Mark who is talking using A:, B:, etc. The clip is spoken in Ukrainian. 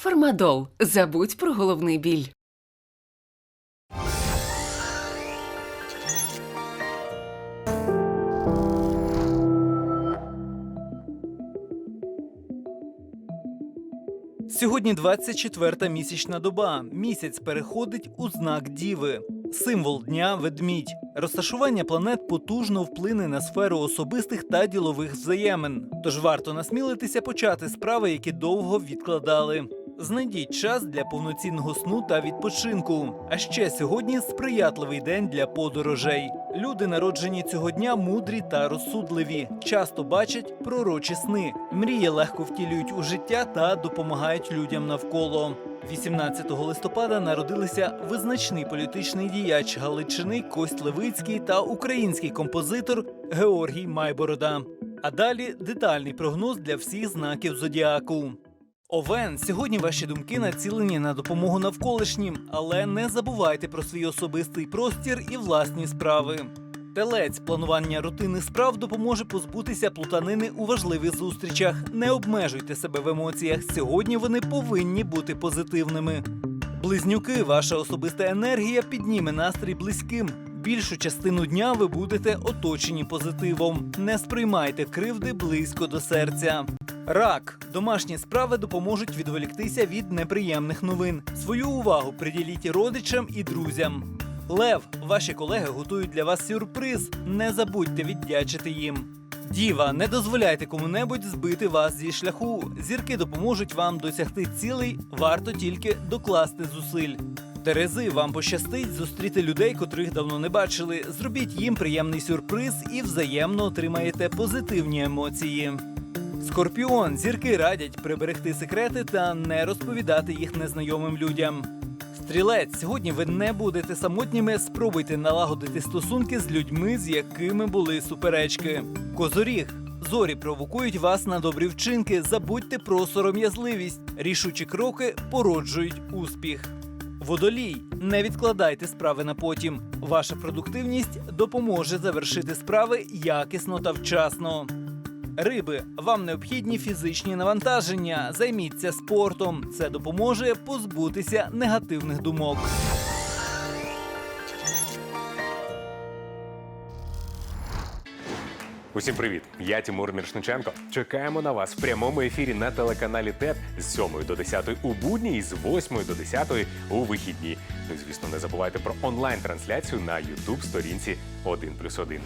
A: Фармадол. Забудь про головний біль.
B: Сьогодні 24-та місячна доба. Місяць переходить у знак Діви. Символ дня ведмідь. Розташування планет потужно вплине на сферу особистих та ділових взаємин. Тож варто насмілитися почати справи, які довго відкладали. Знайдіть час для повноцінного сну та відпочинку. А ще сьогодні сприятливий день для подорожей. Люди, народжені цього дня, мудрі та розсудливі, часто бачать пророчі сни, мрії легко втілюють у життя та допомагають людям навколо. 18 листопада народилися визначний політичний діяч Галичини Кость Левицький та український композитор Георгій Майборода. А далі детальний прогноз для всіх знаків зодіаку. Овен, сьогодні ваші думки націлені на допомогу навколишнім, але не забувайте про свій особистий простір і власні справи. Телець планування рутинних справ допоможе позбутися плутанини у важливих зустрічах. Не обмежуйте себе в емоціях. Сьогодні вони повинні бути позитивними. Близнюки, ваша особиста енергія підніме настрій близьким. Більшу частину дня ви будете оточені позитивом. Не сприймайте кривди близько до серця. Рак. Домашні справи допоможуть відволіктися від неприємних новин. Свою увагу приділіть родичам і друзям. Лев, ваші колеги готують для вас сюрприз. Не забудьте віддячити їм. Діва, не дозволяйте кому-небудь збити вас зі шляху. Зірки допоможуть вам досягти цілей, варто тільки докласти зусиль. Терези, вам пощастить зустріти людей, котрих давно не бачили. Зробіть їм приємний сюрприз і взаємно отримаєте позитивні емоції. Скорпіон, зірки радять приберегти секрети та не розповідати їх незнайомим людям. Стрілець, сьогодні ви не будете самотніми. Спробуйте налагодити стосунки з людьми, з якими були суперечки. Козоріг. Зорі провокують вас на добрі вчинки. Забудьте про сором'язливість. Рішучі кроки породжують успіх. Водолій, не відкладайте справи на потім. Ваша продуктивність допоможе завершити справи якісно та вчасно. Риби, вам необхідні фізичні навантаження. Займіться спортом. Це допоможе позбутися негативних думок.
C: Усім привіт! Я Тимур Міршниченко. Чекаємо на вас в прямому ефірі на телеканалі ТЕТ з 7 до 10 у будні і з 8 до 10 у вихідні. Ну і звісно, не забувайте про онлайн-трансляцію на youtube сторінці 1+,1.